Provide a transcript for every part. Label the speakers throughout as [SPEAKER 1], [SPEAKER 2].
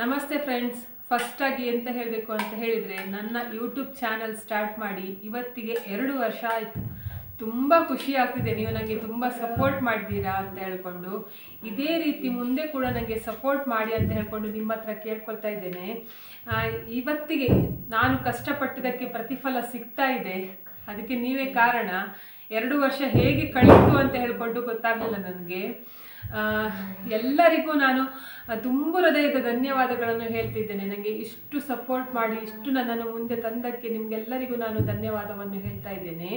[SPEAKER 1] ನಮಸ್ತೆ ಫ್ರೆಂಡ್ಸ್ ಫಸ್ಟಾಗಿ ಎಂತ ಹೇಳಬೇಕು ಅಂತ ಹೇಳಿದರೆ, ನನ್ನ ಯೂಟ್ಯೂಬ್ ಚಾನಲ್ ಸ್ಟಾರ್ಟ್ ಮಾಡಿ ಇವತ್ತಿಗೆ ಎರಡು ವರ್ಷ ಆಯಿತು. ತುಂಬ ಖುಷಿ ಆಗ್ತಿದೆ. ನೀವು ನನಗೆ ತುಂಬ ಸಪೋರ್ಟ್ ಮಾಡಿದ್ದೀರಾ ಅಂತ ಹೇಳ್ಕೊಂಡು. ಇದೇ ರೀತಿ ಮುಂದೆ ಕೂಡ ನನಗೆ ಸಪೋರ್ಟ್ ಮಾಡಿ ಅಂತ ಹೇಳ್ಕೊಂಡು ನಿಮ್ಮ ಹತ್ರ ಕೇಳ್ಕೊಳ್ತಾ ಇದ್ದೇನೆ. ಇವತ್ತಿಗೆ ನಾನು ಕಷ್ಟಪಟ್ಟಿದ್ದಕ್ಕೆ ಪ್ರತಿಫಲ ಸಿಗ್ತಾ ಇದೆ. ಅದಕ್ಕೆ ನೀವೇ ಕಾರಣ. ಎರಡು ವರ್ಷ ಹೇಗೆ ಕಳೀತು ಅಂತ ಹೇಳ್ಕೊಂಡು ಗೊತ್ತಾಗಲಿಲ್ಲ ನನಗೆ. ಎಲ್ಲರಿಗೂ ನಾನು ತುಂಬ ಹೃದಯದ ಧನ್ಯವಾದಗಳನ್ನು ಹೇಳ್ತಿದ್ದೇನೆ. ನನಗೆ ಇಷ್ಟು ಸಪೋರ್ಟ್ ಮಾಡಿ, ಇಷ್ಟು ನನ್ನನ್ನು ಮುಂದೆ ತಂದಕ್ಕೆ ನಿಮಗೆಲ್ಲರಿಗೂ ನಾನು ಧನ್ಯವಾದವನ್ನು ಹೇಳ್ತಾ ಇದ್ದೇನೆ.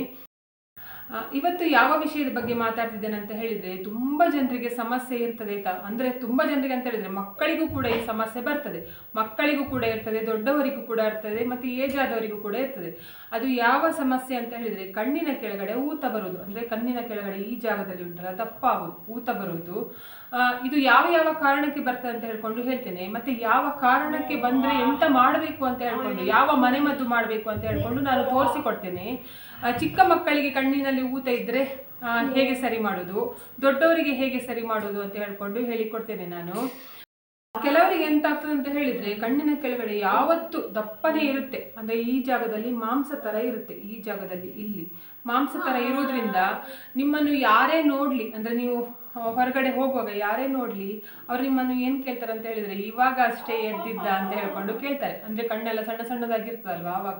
[SPEAKER 1] ಇವತ್ತು ಯಾವ ವಿಷಯದ ಬಗ್ಗೆ ಮಾತಾಡ್ತಿದ್ದೇನೆ ಅಂತ ಹೇಳಿದ್ರೆ ತುಂಬ ಜನರಿಗೆ ಸಮಸ್ಯೆ ಇರ್ತದೆ ಆಯ್ತಾ ಅಂದ್ರೆ ತುಂಬ ಜನರಿಗೆ ಅಂತ ಹೇಳಿದ್ರೆ ಮಕ್ಕಳಿಗೂ ಕೂಡ ಈ ಸಮಸ್ಯೆ ಬರ್ತದೆ. ಮಕ್ಕಳಿಗೂ ಕೂಡ ಇರ್ತದೆ, ದೊಡ್ಡವರಿಗೂ ಕೂಡ ಇರ್ತದೆ, ಮತ್ತೆ ಏಜ್ ಆದವರಿಗೂ ಕೂಡ ಇರ್ತದೆ. ಅದು ಯಾವ ಸಮಸ್ಯೆ ಅಂತ ಹೇಳಿದ್ರೆ ಕಣ್ಣಿನ ಕೆಳಗಡೆ ಊತ ಬರೋದು ಅಂದ್ರೆ ಕಣ್ಣಿನ ಕೆಳಗಡೆ ಈ ಜಾಗದಲ್ಲಿ ಉಂಟಲ್ಲ ದಪ್ಪ ಆಗುದು ಊತ ಬರೋದು ಇದು ಯಾವ ಯಾವ ಕಾರಣಕ್ಕೆ ಬರ್ತದೆ ಅಂತ ಹೇಳ್ಕೊಂಡು ಹೇಳ್ತೇನೆ. ಮತ್ತೆ ಯಾವ ಕಾರಣಕ್ಕೆ ಬಂದ್ರೆ ಎಂತ ಮಾಡಬೇಕು ಅಂತ ಹೇಳ್ಕೊಂಡು, ಯಾವ ಮನೆಮದ್ದು ಮಾಡಬೇಕು ಅಂತ ಹೇಳ್ಕೊಂಡು ನಾನು ತೋರಿಸಿಕೊಡ್ತೇನೆ. ಚಿಕ್ಕ ಮಕ್ಕಳಿಗೆ ಕಣ್ಣಿನಲ್ಲಿ ಊತ ಇದ್ರೆ ಹೇಗೆ ಸರಿ ಮಾಡೋದು, ದೊಡ್ಡವರಿಗೆ ಹೇಗೆ ಸರಿ ಮಾಡೋದು ಅಂತ ಹೇಳ್ಕೊಂಡು ಹೇಳಿಕೊಡ್ತೇನೆ ನಾನು. ಕೆಲವರಿಗೆ ಎಂತ ಆಗ್ತದೆ ಅಂತ ಹೇಳಿದ್ರೆ, ಕಣ್ಣಿನ ಕೆಳಗಡೆ ಯಾವತ್ತು ದಪ್ಪನೆ ಇರುತ್ತೆ. ಅಂದ್ರೆ ಈ ಜಾಗದಲ್ಲಿ ಮಾಂಸ ತರ ಇರುತ್ತೆ, ಈ ಜಾಗದಲ್ಲಿ ಇಲ್ಲಿ. ಮಾಂಸ ತರ ಇರೋದ್ರಿಂದ ನಿಮ್ಮನ್ನು ಯಾರೇ ನೋಡ್ಲಿ, ಅಂದ್ರೆ ನೀವು ಹೊರಗಡೆ ಹೋಗುವಾಗ ಯಾರೇ ನೋಡ್ಲಿ, ಅವ್ರು ನಿಮ್ಮನ್ನು ಏನ್ ಕೇಳ್ತಾರೆ ಅಂತ ಹೇಳಿದ್ರೆ, ಇವಾಗ ಅಷ್ಟೇ ಎದ್ದಿದ್ದ ಅಂತ ಹೇಳ್ಕೊಂಡು ಕೇಳ್ತಾರೆ. ಅಂದ್ರೆ ಕಣ್ಣೆಲ್ಲ ಸಣ್ಣ ಸಣ್ಣದಾಗಿರ್ತದಲ್ವಾ ಅವಾಗ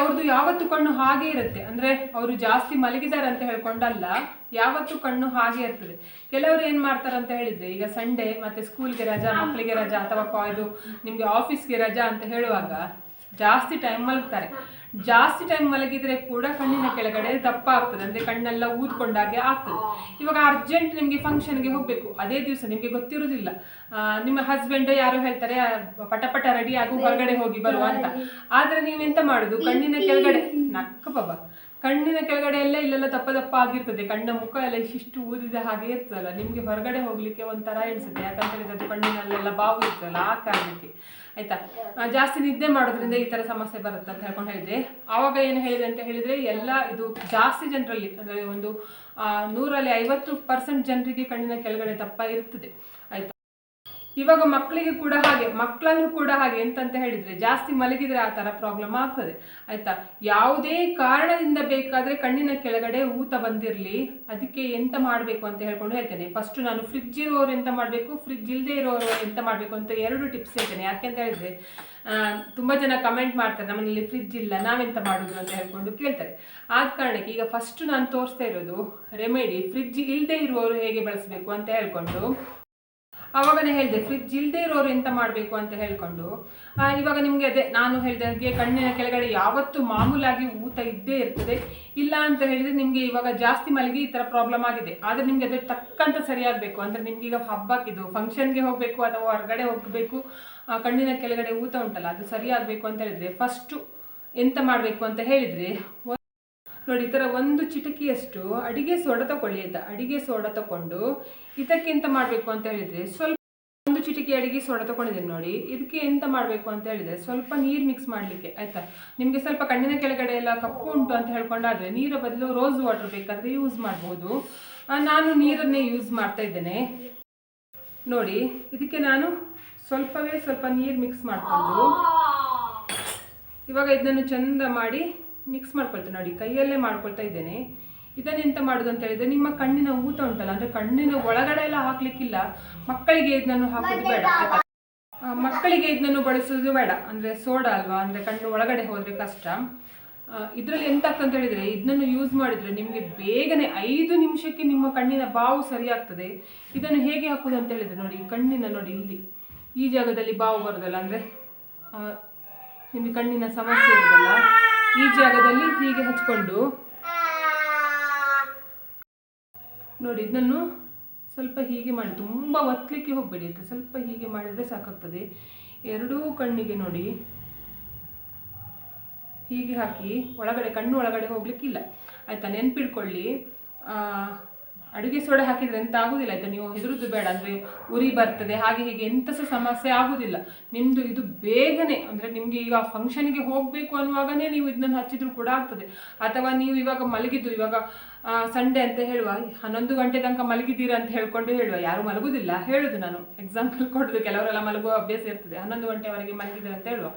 [SPEAKER 1] ಅವ್ರದ್ದು ಯಾವತ್ತು ಕಣ್ಣು ಹಾಗೆ ಇರುತ್ತೆ. ಅಂದ್ರೆ ಅವರು ಜಾಸ್ತಿ ಮಲಗಿದ್ದಾರೆ ಅಂತ ಹೇಳ್ಕೊಂಡಲ್ಲ, ಯಾವತ್ತು ಕಣ್ಣು ಹಾಗೆ ಇರ್ತದೆ. ಕೆಲವರು ಏನ್ ಅಂತ ಹೇಳಿದ್ರೆ, ಈಗ ಸಂಡೇ ಮತ್ತೆ ಸ್ಕೂಲ್ಗೆ ರಜಾ ಮಕ್ಕಳಿಗೆ ರಜಾ ಅಥವಾ ಇದು ನಿಮ್ಗೆ ಆಫೀಸ್ಗೆ ರಜಾ ಅಂತ ಹೇಳುವಾಗ ಜಾಸ್ತಿ ಟೈಮ್ ಮಲಗ್ತಾರೆ. ಜಾಸ್ತಿ ಟೈಮ್ ಮಲಗಿದ್ರೆ ಕೂಡ ಕಣ್ಣಿನ ಕೆಳಗಡೆ ದಪ್ಪ ಆಗ್ತದೆ. ಅಂದ್ರೆ ಕಣ್ಣೆಲ್ಲ ಊದ್ಕೊಂಡಾಗೆ ಆಗ್ತದೆ. ಇವಾಗ ಅರ್ಜೆಂಟ್ ನಿಮ್ಗೆ ಫಂಕ್ಷನ್ಗೆ ಹೋಗ್ಬೇಕು. ಅದೇ ದಿವಸ ನಿಮ್ಗೆ ಗೊತ್ತಿರುದಿಲ್ಲ. ನಿಮ್ಮ ಹಸ್ಬೆಂಡ್ ಯಾರು ಹೇಳ್ತಾರೆ ಪಟಪಟ ಪಟ ಪಟ ರೆಡಿ ಆಗು ಹೊರಗಡೆ ಹೋಗಿ ಬರುವ ಅಂತ. ಆದ್ರೆ ನೀವೆಂತ ಮಾಡುದು? ಕಣ್ಣಿನ ಕೆಳಗಡೆ ನಕ್ಕ ಬಾಬಾ. ಕಣ್ಣಿನ ಕೆಳಗಡೆ ಎಲ್ಲ ಇಲ್ಲೆಲ್ಲ ದಪ್ಪ ದಪ್ಪ ಆಗಿರ್ತದೆ. ಕಣ್ಣ ಮುಖ ಎಲ್ಲ ಇಷ್ಟು ಊದಿದ ಹಾಗೆ ಇರ್ತದಲ್ಲ, ನಿಮಗೆ ಹೊರಗಡೆ ಹೋಗಲಿಕ್ಕೆ ಒಂಥರ ಎಣಿಸುತ್ತೆ. ಯಾಕಂತ ಹೇಳಿದ್ರೆ ಅದು ಕಣ್ಣಿನಲ್ಲೆಲ್ಲ ಬಾವು ಇರ್ತದಲ್ಲ, ಆ ಕಾರಣಕ್ಕೆ. ಆಯ್ತಾ? ಜಾಸ್ತಿ ನಿದ್ದೆ ಮಾಡೋದ್ರಿಂದ ಈ ತರ ಸಮಸ್ಯೆ ಬರುತ್ತೆ ಅಂತ ಹೇಳ್ಕೊಂಡು ಹೇಳಿದೆ. ಆವಾಗ ಏನು ಹೇಳಿದೆ ಅಂತ ಹೇಳಿದ್ರೆ, ಎಲ್ಲ ಇದು ಜಾಸ್ತಿ ಜನರಲ್ಲಿ, ಅಂದರೆ ಒಂದು ನೂರಲ್ಲಿ ಐವತ್ತು ಪರ್ಸೆಂಟ್ ಜನರಿಗೆ ಕಣ್ಣಿನ ಕೆಳಗಡೆ ದಪ್ಪ ಇರ್ತದೆ. ಆಯ್ತಾ? ಇವಾಗ ಮಕ್ಕಳಿಗೆ ಕೂಡ ಹಾಗೆ ಮಕ್ಕಳಲ್ಲೂ ಕೂಡ ಹಾಗೆ ಎಂತಂತ ಹೇಳಿದ್ರೆ ಜಾಸ್ತಿ ಮಲಗಿದ್ರೆ ಆ ತರ ಪ್ರಾಬ್ಲಮ್ ಆಗ್ತದೆ. ಆಯ್ತಾ? ಯಾವುದೇ ಕಾರಣದಿಂದ ಬೇಕಾದ್ರೆ ಕಣ್ಣಿನ ಕೆಳಗಡೆ ಊತ ಬಂದಿರಲಿ. ಅದಕ್ಕೆ ಎಂತ ಮಾಡಬೇಕು ಅಂತ ಹೇಳ್ಕೊಂಡು ಹೇಳ್ತೇನೆ. ಫಸ್ಟ್ ನಾನು ಫ್ರಿಜ್ ಇರೋರು ಎಂತ ಮಾಡಬೇಕು ಫ್ರಿಜ್ ಇಲ್ಲದೆ ಇರೋರು ಎಂತ ಮಾಡಬೇಕು ಅಂತ ಎರಡು ಟಿಪ್ಸ್ ಹೇಳ್ತೇನೆ. ಯಾಕೆಂತ ಹೇಳಿದ್ರೆ ತುಂಬ ತುಂಬಾ ಜನ ಕಮೆಂಟ್ ಮಾಡ್ತಾರೆ ನಮ್ಮನೇಲಿ ಫ್ರಿಜ್ ಇಲ್ಲ, ನಾವೆಂತ ಮಾಡೋದು ಅಂತ ಹೇಳ್ಕೊಂಡು ಕೇಳ್ತಾರೆ. ಆದ ಕಾರಣಕ್ಕೆ ಈಗ ಫಸ್ಟ್ ನಾನು ತೋರಿಸ್ತಾ ಇರೋದು ರೆಮಿಡಿ ಫ್ರಿಜ್ ಇಲ್ಲದೆ ಇರುವವರು ಹೇಗೆ ಬಳಸಬೇಕು ಅಂತ ಹೇಳ್ಕೊಂಡು. ಅವಾಗನೇ ಹೇಳಿದೆ ಫ್ರಿಜ್ ಇಲ್ಲದೆ ಇರೋರು ಎಂತ ಮಾಡಬೇಕು ಅಂತ ಹೇಳಿಕೊಂಡು ಇವಾಗ ನಿಮಗೆ ಅದೇ, ನಾನು ಹೇಳಿದ ಹಾಗೆ ಕಣ್ಣಿನ ಕೆಳಗಡೆ ಯಾವತ್ತು ಮಾಮೂಲಾಗಿ ಊತ ಇದ್ದೇ ಇರ್ತದೆ. ಇಲ್ಲ ಅಂತ ಹೇಳಿದ್ರೆ ನಿಮಗೆ ಇವಾಗ ಜಾಸ್ತಿ ಮಲಗಿ ಈ ಥರ ಪ್ರಾಬ್ಲಮ್ ಆಗಿದೆ. ಆದರೆ ನಿಮಗೆ ಅದು ತಕ್ಕಂತ ಸರಿಯಾಗಬೇಕು. ಅಂದರೆ ನಿಮ್ಗೆ ಈಗ ಹಬ್ಬಕ್ಕಿದು ಫಂಕ್ಷನ್ಗೆ ಹೋಗಬೇಕು ಅಥವಾ ಹೊರಗಡೆ ಹೋಗಬೇಕು ಕಣ್ಣಿನ ಕೆಳಗಡೆ ಊತ ಉಂಟಲ್ಲ, ಅದು ಸರಿಯಾಗಬೇಕು ಅಂತ ಹೇಳಿದರೆ ಫಸ್ಟು ಎಂತ ಮಾಡಬೇಕು ಅಂತ ಹೇಳಿದರೆ ನೋಡಿ ಈ ಥರ ಒಂದು ಚಿಟಕಿಯಷ್ಟು ಅಡಿಗೆ ಸೋಡ ತಗೊಳ್ಳಿ ಆಯ್ತಾ ಅಡಿಗೆ ಸೋಡ ತಗೊಂಡು ಇದಕ್ಕೆ ಎಂತ ಮಾಡಬೇಕು ಅಂತ ಹೇಳಿದರೆ ಸ್ವಲ್ಪ ಒಂದು ಚಿಟಕಿ ಅಡಿಗೆ ಸೋಡ ತಗೊಂಡಿದ್ದೀನಿ ನೋಡಿ. ಇದಕ್ಕೆ ಎಂತ ಮಾಡಬೇಕು ಅಂತ ಹೇಳಿದರೆ ಸ್ವಲ್ಪ ನೀರು ಮಿಕ್ಸ್ ಮಾಡಲಿಕ್ಕೆ ಆಯಿತಾ? ನಿಮಗೆ ಸ್ವಲ್ಪ ಕಣ್ಣಿನ ಕೆಳಗಡೆ ಎಲ್ಲ ಕಪ್ಪು ಉಂಟು ಅಂತ ಹೇಳ್ಕೊಂಡಾದರೆ ನೀರ ಬದಲು ರೋಸ್ ವಾಟರ್ ಬೇಕಾದರೆ ಯೂಸ್ ಮಾಡ್ಬೋದು. ನಾನು ನೀರನ್ನೇ ಯೂಸ್ ಮಾಡ್ತಾ ಇದ್ದೇನೆ. ನೋಡಿ ಇದಕ್ಕೆ ನಾನು ಸ್ವಲ್ಪವೇ ಸ್ವಲ್ಪ ನೀರು ಮಿಕ್ಸ್ ಮಾಡಿಕೊಂಡು ಇವಾಗ ಇದನ್ನು ಚಂದ ಮಾಡಿ ಮಿಕ್ಸ್ ಮಾಡ್ಕೊಳ್ತೇನೆ ನೋಡಿ ಕೈಯಲ್ಲೇ ಮಾಡ್ಕೊಳ್ತಾ ಇದ್ದೇನೆ. ಇದನ್ನು ಎಂತ ಮಾಡೋದು ಅಂತ ಹೇಳಿದ್ರೆ ನಿಮ್ಮ ಕಣ್ಣಿನ ಊತ ಉಂಟಲ್ಲ ಅಂದ್ರೆ ಕಣ್ಣಿನ ಒಳಗಡೆ ಎಲ್ಲ ಹಾಕ್ಲಿಕ್ಕಿಲ್ಲ ಮಕ್ಕಳಿಗೆ ಇದನ್ನು ಹಾಕೋದು ಬೇಡ ಮಕ್ಕಳಿಗೆ ಇದನ್ನು ಬಳಸೋದು ಬೇಡ ಅಂದ್ರೆ ಸೋಡಾ ಅಲ್ವಾ ಅಂದ್ರೆ ಕಣ್ಣು ಒಳಗಡೆ ಹೋದರೆ ಕಷ್ಟ. ಇದರಲ್ಲಿ ಎಂತ ಅಂತ ಹೇಳಿದ್ರೆ ಇದನ್ನು ಯೂಸ್ ಮಾಡಿದ್ರೆ ನಿಮಗೆ ಬೇಗನೆ ಐದು ನಿಮಿಷಕ್ಕೆ ನಿಮ್ಮ ಕಣ್ಣಿನ ಬಾವು ಸರಿಯಾಗ್ತದೆ. ಇದನ್ನು ಹೇಗೆ ಹಾಕೋದು ಅಂತ ಹೇಳಿದ್ರೆ ನೋಡಿ ಕಣ್ಣಿನ ನೋಡಿ ಇಲ್ಲಿ ಈ ಜಾಗದಲ್ಲಿ ಬಾವು ಬರೋದಲ್ಲ ಅಂದ್ರೆ ನಿಮ್ಮ ನಿಮಗೆ ಕಣ್ಣಿನ ಸಮಸ್ಯೆ ಇರೋದಲ್ಲ ಈ ಜಾಗದಲ್ಲಿ ಹೀಗೆ ಹಚ್ಕೊಂಡು. ನೋಡಿ, ಇದನ್ನು ಸ್ವಲ್ಪ ಹೀಗೆ ಮಾಡಿ, ತುಂಬ ಒತ್ತಲಿಕ್ಕೆ ಹೋಗಬೇಡಿ ಅಂತ ಸ್ವಲ್ಪ ಹೀಗೆ ಮಾಡಿದರೆ ಸಾಕಾಗ್ತದೆ. ಎರಡೂ ಕಣ್ಣಿಗೆ ನೋಡಿ. ಹೀಗೆ ಹಾಕಿ ಒಳಗಡೆ, ಕಣ್ಣು ಒಳಗಡೆ ಹೋಗ್ಲಿಕ್ಕಿಲ್ಲ. ಆಯ್ತಾ, ನೆನ್ಪಿಡ್ಕೊಳ್ಳಿ. ಅಡುಗೆ ಸೋಡೆ ಹಾಕಿದ್ರೆ ಎಂತ ಆಗುದಿಲ್ಲ. ಆಯ್ತಾ? ನೀವು ಹೆದರುದು ಬೇಡ. ಅಂದ್ರೆ ಉರಿ ಬರ್ತದೆ, ಹಾಗೆ ಹೀಗೆ ಎಂತ ಸಹ ಸಮಸ್ಯೆ ಆಗುದಿಲ್ಲ. ನಿಮ್ಮದು ಇದು ಬೇಗನೆ, ಅಂದ್ರೆ ನಿಮಗೆ ಈಗ ಫಂಕ್ಷನ್ಗೆ ಹೋಗಬೇಕು ಅನ್ನುವಾಗನೇ ನೀವು ಇದನ್ನ ಹಚ್ಚಿದ್ರು ಕೂಡ ಆಗ್ತದೆ. ಅಥವಾ ನೀವು ಇವಾಗ ಮಲಗಿದ್ದು, ಇವಾಗ ಸಂಡೇ ಅಂತ ಹೇಳುವ, ಹನ್ನೊಂದು ಗಂಟೆ ತನಕ ಮಲಗಿದ್ದೀರಾ ಅಂತ ಹೇಳ್ಕೊಂಡು ಹೇಳುವ. ಯಾರು ಮಲಗುದಿಲ್ಲ. ಹೇಳುದು ನಾನು. ಎಕ್ಸಾಂಪಲ್ ಕೊಡುದು. ಕೆಲವರೆಲ್ಲ ಮಲಗುವ ಅಭ್ಯಾಸ ಇರ್ತದೆ. ಹನ್ನೊಂದು ಗಂಟೆವರೆಗೆ ಮಲಗಿದ್ದೀರ ಅಂತ ಹೇಳುವ.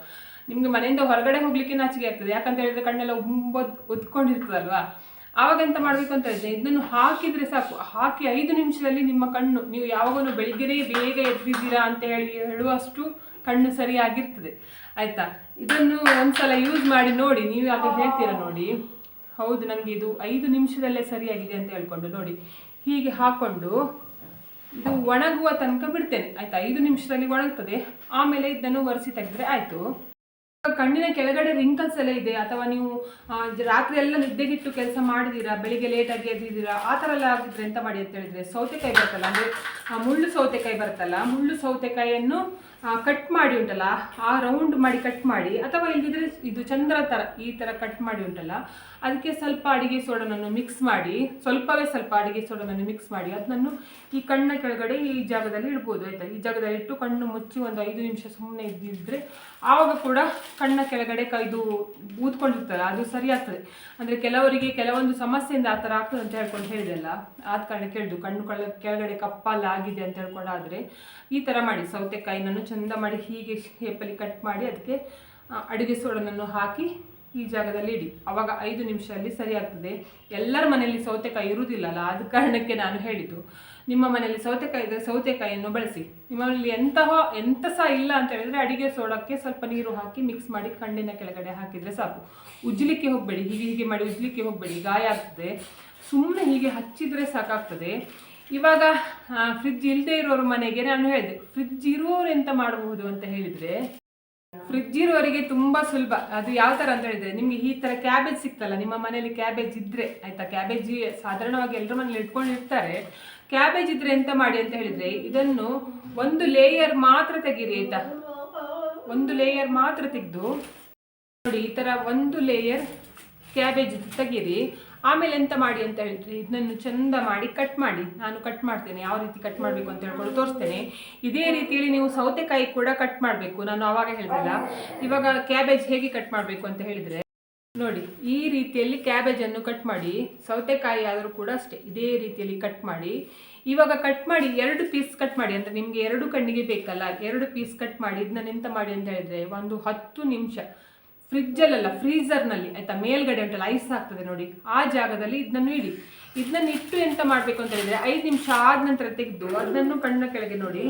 [SPEAKER 1] ನಿಮ್ಗೆ ಮನೆಯಿಂದ ಹೊರಗಡೆ ಹೋಗ್ಲಿಕ್ಕೆ ನಾಚಿಕೆ ಆಗ್ತದೆ. ಯಾಕಂತ ಹೇಳಿದ್ರೆ ಕಣ್ಣೆಲ್ಲ ಉಂಬ ಒದ್ಕೊಂಡಿರ್ತದಲ್ವಾ? ಆವಾಗ ಮಾಡಬೇಕು ಅಂತ ಹೇಳಿದ್ರೆ ಇದನ್ನು ಹಾಕಿದ್ರೆ ಸಾಕು. ಹಾಕಿ ಐದು ನಿಮಿಷದಲ್ಲಿ ನಿಮ್ಮ ಕಣ್ಣು, ನೀವು ಯಾವಾಗಲೂ ಬೆಳಿಗ್ಗೆನೇ ಬೇಗ ಎದ್ದಿದ್ದೀರಾ ಅಂತ ಹೇಳಿ ಹೇಳುವಷ್ಟು ಕಣ್ಣು ಸರಿಯಾಗಿರ್ತದೆ. ಆಯ್ತಾ? ಇದನ್ನು ಒಂದ್ಸಲ ಯೂಸ್ ಮಾಡಿ ನೋಡಿ, ನೀವು ಯಾಕೆ ಹೇಳ್ತೀರಾ ನೋಡಿ. ಹೌದು ನನಗೆ ಇದು ಐದು ನಿಮಿಷದಲ್ಲೇ ಸರಿಯಾಗಿದೆ ಅಂತ ಹೇಳ್ಕೊಂಡು ನೋಡಿ. ಹೀಗೆ ಹಾಕೊಂಡು ಇದು ಒಣಗುವ ತನಕ ಬಿಡ್ತೇನೆ. ಆಯ್ತಾ? ಐದು ನಿಮಿಷದಲ್ಲಿ ಒಣಗ್ತದೆ. ಆಮೇಲೆ ಇದನ್ನು ಒರೆಸಿ ತೆಗೆದ್ರೆ ಆಯ್ತು. ಕಣ್ಣಿನ ಕೆಳಗಡೆ ರಿಂಕಲ್ಸ್ ಎಲ್ಲ ಇದೆ, ಅಥವಾ ನೀವು ರಾತ್ರಿ ಎಲ್ಲ ನಿದ್ದೆಗಿಟ್ಟು ಕೆಲಸ ಮಾಡಿದೀರಾ, ಬೆಳಿಗ್ಗೆ ಲೇಟಾಗಿ ಎದ್ದಿದ್ದೀರಾ, ಆ ಥರ ಎಲ್ಲ ಆಗಿದ್ರೆ ಎಂತ ಮಾಡಿ ಅಂತ ಹೇಳಿದ್ರೆ ಸೌತೆಕಾಯಿ ಬರ್ತಲ್ಲ ಅಂದರೆ ಮುಳ್ಳು ಸೌತೆಕಾಯಿ ಬರ್ತಲ್ಲ ಮುಳ್ಳು ಸೌತೆಕಾಯಿಯನ್ನು ಕಟ್ ಮಾಡಿ ಉಂಟಲ್ಲ, ಆ ರೌಂಡ್ ಮಾಡಿ ಕಟ್ ಮಾಡಿ, ಅಥವಾ ಇಲ್ಲದಿದ್ರೆ ಇದು ಚಂದ್ರ ಥರ ಈ ಥರ ಕಟ್ ಮಾಡಿ ಉಂಟಲ್ಲ, ಅದಕ್ಕೆ ಸ್ವಲ್ಪ ಅಡಿಗೆ ಸೋಡನನ್ನು ಮಿಕ್ಸ್ ಮಾಡಿ, ಸ್ವಲ್ಪವೇ ಸ್ವಲ್ಪ ಅಡಿಗೆ ಸೋಡನನ್ನು ಮಿಕ್ಸ್ ಮಾಡಿ ಅದನ್ನು ಈ ಕಣ್ಣ ಕೆಳಗಡೆ ಈ ಜಾಗದಲ್ಲಿ ಇಡ್ಬೋದು, ಆಯಿತಾ? ಈ ಜಾಗದಲ್ಲಿ ಇಟ್ಟು ಕಣ್ಣು ಮುಚ್ಚಿ ಒಂದು ಐದು ನಿಮಿಷ ಸುಮ್ಮನೆ ಇದ್ದಿದ್ರೆ, ಆವಾಗ ಕೂಡ ಕಣ್ಣ ಕೆಳಗಡೆ ಇದು ಊದ್ಕೊಂಡಿರ್ತಲ್ಲ ಅದು ಸರಿ ಆಗ್ತದೆ ಅಂದರೆ ಕೆಲವರಿಗೆ ಕೆಲವೊಂದು ಸಮಸ್ಯೆಯಿಂದ ಆ ಥರ ಆಗ್ತದೆ ಅಂತ ಹೇಳ್ಕೊಂಡು ಹೇಳಿದೆಲ್ಲ ಆದ ಕಾರಣ ಕೇಳಿದ್ದು ಕಣ್ಣು ಕಳ ಕೆಳಗಡೆ ಕಪ್ಪಲ್ಲ ಆಗಿದೆ ಅಂತ ಹೇಳ್ಕೊಂಡು ಆದರೆ ಈ ಥರ ಮಾಡಿ, ಸೌತೆಕಾಯಿನನ್ನು ಚಂದ ಮಾಡಿ ಹೀಗೆ ಶೇಪಲ್ಲಿ ಕಟ್ ಮಾಡಿ ಅದಕ್ಕೆ ಅಡುಗೆ ಸೋಡನನ್ನು ಹಾಕಿ ಈ ಜಾಗದಲ್ಲಿ ಇಡಿ. ಅವಾಗ ಐದು ನಿಮಿಷದಲ್ಲಿ ಸರಿ ಆಗ್ತದೆ. ಎಲ್ಲರ ಮನೆಯಲ್ಲಿ ಸೌತೆಕಾಯಿ ಇರುವುದಿಲ್ಲಲ್ಲ ಆದ ಕಾರಣಕ್ಕೆ ನಾನು ಹೇಳಿದ್ದು. ನಿಮ್ಮ ಮನೆಯಲ್ಲಿ ಸೌತೆಕಾಯಿ ಇದ್ದರೆ ಸೌತೆಕಾಯಿಯನ್ನು ಬಳಸಿ. ನಿಮ್ಮಲ್ಲಿ ಎಂತಹ ಎಂಥ ಸಹ ಇಲ್ಲ ಅಂತ ಹೇಳಿದ್ರೆ ಅಡಿಗೆ ಸೋಡಕ್ಕೆ ಸ್ವಲ್ಪ ನೀರು ಹಾಕಿ ಮಿಕ್ಸ್ ಮಾಡಿ ಕಣ್ಣಿನ ಕೆಳಗಡೆ ಹಾಕಿದರೆ ಸಾಕು. ಉಜ್ಜಲಿಕ್ಕೆ ಹೋಗಬೇಡಿ, ಹೀಗೆ ಹೀಗೆ ಮಾಡಿ ಉಜ್ಜಲಿಕ್ಕೆ ಹೋಗಬೇಡಿ, ಗಾಯ ಆಗ್ತದೆ. ಸುಮ್ಮನೆ ಹೀಗೆ ಹಚ್ಚಿದರೆ ಸಾಕಾಗ್ತದೆ. ಇವಾಗ ಫ್ರಿಡ್ಜ್ ಇಲ್ಲದೆ ಇರೋರ ಮನೆಗೆ ನಾನು ಹೇಳಿದೆ ಫ್ರಿಜ್ ಇರುವವರು ಎಂತ ಮಾಡಬಹುದು ಅಂತ ಹೇಳಿದ್ರೆ ಫ್ರಿಜ್ ಇರುವವರಿಗೆ ತುಂಬಾ ಸುಲಭ. ಅದು ಯಾವ ತರ ಅಂತ ಹೇಳಿದ್ರೆ, ನಿಮ್ಗೆ ಈ ತರ ಕ್ಯಾಬೇಜ್ ಸಿಕ್ತಲ್ಲ, ನಿಮ್ಮ ಮನೆಯಲ್ಲಿ ಕ್ಯಾಬೇಜ್ ಇದ್ರೆ, ಆಯ್ತಾ? ಕ್ಯಾಬೇಜ್ ಸಾಧಾರಣವಾಗಿ ಎಲ್ಲರ ಮನೇಲಿ ಇಟ್ಕೊಂಡಿರ್ತಾರೆ ಕ್ಯಾಬೇಜ್ ಇದ್ರೆ ಎಂತ ಮಾಡಿ ಅಂತ ಹೇಳಿದ್ರೆ, ಇದನ್ನು ಒಂದು ಲೇಯರ್ ಮಾತ್ರ ತೆಗೀರಿ, ಆಯ್ತಾ? ಒಂದು ಲೇಯರ್ ಮಾತ್ರ ತೆಗೆದು, ನೋಡಿ, ಈ ತರ ಒಂದು ಲೇಯರ್ ಕ್ಯಾಬೇಜ್ ತೆಗೀರಿ. ಆಮೇಲೆ ಎಂತ ಮಾಡಿ ಅಂತ ಹೇಳಿದ್ರೆ ಇದನ್ನು ಚಂದ ಮಾಡಿ ಕಟ್ ಮಾಡಿ. ನಾನು ಕಟ್ ಮಾಡ್ತೇನೆ. ಯಾವ ರೀತಿ ಕಟ್ ಮಾಡಬೇಕು ಅಂತ ಹೇಳ್ಕೊಂಡು ತೋರಿಸ್ತೇನೆ. ಇದೇ ರೀತಿಯಲ್ಲಿ ನೀವು ಸೌತೆಕಾಯಿ ಕೂಡ ಕಟ್ ಮಾಡಬೇಕು. ನಾನು ಆವಾಗ ಹೇಳಿದಲ್ಲ. ಇವಾಗ ಕ್ಯಾಬೇಜ್ ಹೇಗೆ ಕಟ್ ಮಾಡಬೇಕು ಅಂತ ಹೇಳಿದ್ರೆ, ನೋಡಿ, ಈ ರೀತಿಯಲ್ಲಿ ಕ್ಯಾಬೇಜ್ ಅನ್ನು ಕಟ್ ಮಾಡಿ, ಸೌತೆಕಾಯಿ ಆದರೂ ಕೂಡ ಅಷ್ಟೇ, ಇದೇ ರೀತಿಯಲ್ಲಿ ಕಟ್ ಮಾಡಿ. ಇವಾಗ ಕಟ್ ಮಾಡಿ, ಎರಡು ಪೀಸ್ ಕಟ್ ಮಾಡಿ, ಅಂದ್ರೆ ನಿಮಗೆ ಎರಡು ಕಣ್ಣಿಗೆ ಬೇಕಲ್ಲ, ಎರಡು ಪೀಸ್ ಕಟ್ ಮಾಡಿ, ಇದನ್ನ ಎಂತ ಮಾಡಿ ಅಂತ ಹೇಳಿದ್ರೆ, ಒಂದು ಹತ್ತು ನಿಮಿಷ. ಫ್ರಿಜ್ಜಲ್ಲ ಫ್ರೀಝರ್ನಲ್ಲಿ ಆಯಿತಾ, ಮೇಲ್ಗಡೆ ಉಂಟಲ್ಲ, ಐಸ್ ಆಗ್ತದೆ ನೋಡಿ, ಆ ಜಾಗದಲ್ಲಿ ಇದನ್ನು ಇಡಿ ಇದನ್ನ ಇಟ್ಟು ಎಂತ ಮಾಡಬೇಕು ಅಂತ ಹೇಳಿದ್ರೆ, ಐದು ನಿಮಿಷ ಆದ ನಂತರ ತೆಗೆದು ಅದನ್ನು ಕಣ್ಣ ಕೆಳಗೆ ನೋಡಿ.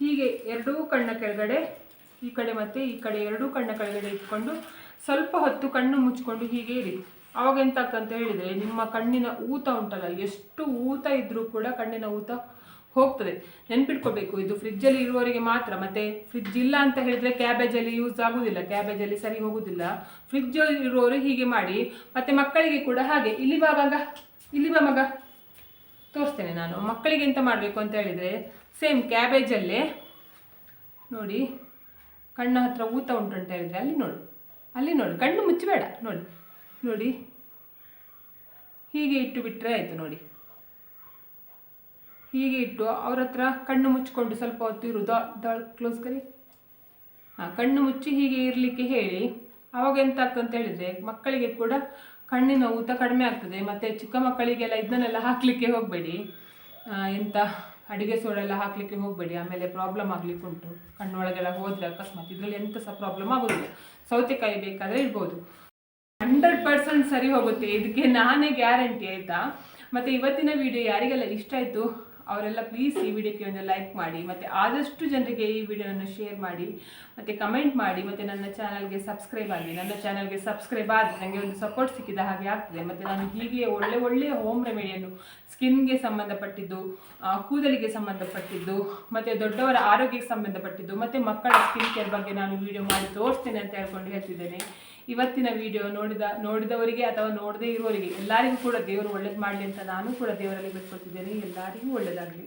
[SPEAKER 1] ಹೀಗೆ ಎರಡೂ ಕಣ್ಣ ಕೆಳಗಡೆ, ಈ ಕಡೆ ಮತ್ತು ಈ ಕಡೆ ಎರಡೂ ಕಣ್ಣ ಕೆಳಗಡೆ ಇಟ್ಕೊಂಡು, ಸ್ವಲ್ಪ ಹೊತ್ತು ಕಣ್ಣು ಮುಚ್ಕೊಂಡು ಹೀಗೆ ಇರಿ. ಅವಾಗ ಎಂತ ಹೇಳಿದ್ರೆ ಹೇಳಿದರೆ, ನಿಮ್ಮ ಕಣ್ಣಿನ ಊತ ಉಂಟಲ್ಲ, ಎಷ್ಟು ಊತ ಇದ್ದರೂ ಕೂಡ ಕಣ್ಣಿನ ಊತ ಹೋಗ್ತದೆ. ನೆನ್ಪಿಟ್ಕೋಬೇಕು, ಇದು ಫ್ರಿಜ್ಜಲ್ಲಿ ಇರುವವರಿಗೆ ಮಾತ್ರ. ಮತ್ತೆ ಫ್ರಿಜ್ ಇಲ್ಲ ಅಂತ ಹೇಳಿದ್ರೆ ಕ್ಯಾಬೇಜಲ್ಲಿ ಯೂಸ್ ಆಗುದಿಲ್ಲ ಕ್ಯಾಬೇಜಲ್ಲಿ ಸರಿ ಹೋಗೋದಿಲ್ಲ. ಫ್ರಿಜ್ ಇರುವವರು ಹೀಗೆ ಮಾಡಿ, ಮತ್ತೆ ಮಕ್ಕಳಿಗೆ ಕೂಡ ಹಾಗೆ. ಇಲ್ಲಿ ಬಾ ಮಗ, ಇಲ್ಲಿ ಬಾ ಮಗ. ತೋರಿಸ್ತೇನೆ ನಾನು. ಮಕ್ಕಳಿಗೆ ಎಂತ ಮಾಡಬೇಕು ಅಂತ ಹೇಳಿದರೆ ಸೇಮ್ ಕ್ಯಾಬೇಜಲ್ಲೇ ನೋಡಿ, ಕಣ್ಣ ಹತ್ರ ಊತ ಉಂಟು ಅಂತ ಹೇಳಿದರೆ ಅಲ್ಲಿ ನೋಡು. ಅಲ್ಲಿ ನೋಡು. ಕಣ್ಣು ಮುಚ್ಚಬೇಡ, ನೋಡಿ. ನೋಡಿ. ಹೀಗೆ ಇಟ್ಟು ಬಿಟ್ಟರೆ ಆಯಿತು, ನೋಡಿ. ಹೀಗೆ ಇಟ್ಟು ಅವ್ರ ಹತ್ರ ಕಣ್ಣು ಮುಚ್ಚಿಕೊಂಡು ಸ್ವಲ್ಪ ಹೊತ್ತು ಇರು. ಕ್ಲೋಸ್ ಕರಿ. ಹಾಂ, ಕಣ್ಣು ಮುಚ್ಚಿ ಹೀಗೆ ಇರಲಿಕ್ಕೆ ಹೇಳಿ. ಆವಾಗ ಎಂತ ಆಗ್ತದೆ ಅಂತ ಹೇಳಿದರೆ ಮಕ್ಕಳಿಗೆ ಕೂಡ ಕಣ್ಣಿನ ಊತ ಕಡಿಮೆ ಆಗ್ತದೆ. ಮತ್ತು ಚಿಕ್ಕ ಮಕ್ಕಳಿಗೆಲ್ಲ ಇದನ್ನೆಲ್ಲ ಹಾಕಲಿಕ್ಕೆ ಹೋಗಬೇಡಿ. ಎಂತ ಅಡಿಗೆ ಸೋಡೆಲ್ಲ ಹಾಕಲಿಕ್ಕೆ ಹೋಗಬೇಡಿ. ಆಮೇಲೆ ಪ್ರಾಬ್ಲಮ್ ಆಗಲಿಕ್ಕೆ ಉಂಟು. ಕಣ್ಣೊಳಗೆಲ್ಲ ಹೋದರೆ ಅಕಸ್ಮಾತ್ ಇದರಲ್ಲಿ ಎಂತ ಸಹ ಪ್ರಾಬ್ಲಮ್ ಆಗೋದಿಲ್ಲ. ಸೌತೆಕಾಯಿ ಬೇಕಾದರೆ ಇರ್ಬೋದು. ಹಂಡ್ರೆಡ್ ಪರ್ಸೆಂಟ್ ಸರಿ ಹೋಗುತ್ತೆ. ಇದಕ್ಕೆ ನಾನೇ ಗ್ಯಾರಂಟಿ ಆಯಿತಾ? ಮತ್ತು ಇವತ್ತಿನ ವಿಡಿಯೋ ಯಾರಿಗೆಲ್ಲ ಇಷ್ಟ ಆಯಿತು? ಅವರೆಲ್ಲ ಪ್ಲೀಸ್ ಈ ವಿಡಿಯೋಕ್ಕೆ ಒಂದು ಲೈಕ್ ಮಾಡಿ, ಮತ್ತು ಆದಷ್ಟು ಜನರಿಗೆ ಈ ವಿಡಿಯೋನ ಶೇರ್ ಮಾಡಿ, ಮತ್ತು ಕಮೆಂಟ್ ಮಾಡಿ, ಮತ್ತು ನನ್ನ ಚಾನಲ್ಗೆ ಸಬ್ಸ್ಕ್ರೈಬ್ ಆಗಿ, ನನ್ನ ಚಾನಲ್ಗೆ ಸಬ್ಸ್ಕ್ರೈಬ್ ಆದರೆ ನನಗೆ ಒಂದು ಸಪೋರ್ಟ್ ಸಿಕ್ಕಿದ ಹಾಗೆ ಆಗ್ತದೆ. ಮತ್ತು ನಾನು ಹೀಗೆ ಒಳ್ಳೆ ಒಳ್ಳೆಯ ಹೋಮ್ ರೆಮಿಡಿಯನ್ನು ಸ್ಕಿನ್ಗೆ ಸಂಬಂಧಪಟ್ಟಿದ್ದು ಕೂದಲಿಗೆ ಸಂಬಂಧಪಟ್ಟಿದ್ದು, ಮತ್ತು ದೊಡ್ಡವರ ಆರೋಗ್ಯಕ್ಕೆ ಸಂಬಂಧಪಟ್ಟಿದ್ದು, ಮತ್ತು ಮಕ್ಕಳ ಸ್ಕಿನ್ ಕೇರ್ ಬಗ್ಗೆ ನಾನು ವಿಡಿಯೋ ಮಾಡಿ ತೋರಿಸ್ತೇನೆ ಅಂತ ಹೇಳ್ಕೊಂಡು ಹೇಳ್ತಿದ್ದೇನೆ. ಇವತ್ತಿನ ವಿಡಿಯೋ ನೋಡಿದ, ನೋಡಿದವರಿಗೆ ಅಥವಾ ನೋಡದೇ ಇರುವವರಿಗೆ ಎಲ್ಲರಿಗೂ ಕೂಡ ದೇವರು ಒಳ್ಳೇದು ಮಾಡಲಿ ಅಂತ ನಾನು ಕೂಡ ದೇವರಲ್ಲಿ ಬಿಟ್ಕೊಳ್ತಿದ್ದೇನೆ ಎಲ್ಲರಿಗೂ ಒಳ್ಳೆಯದಾಗಲಿ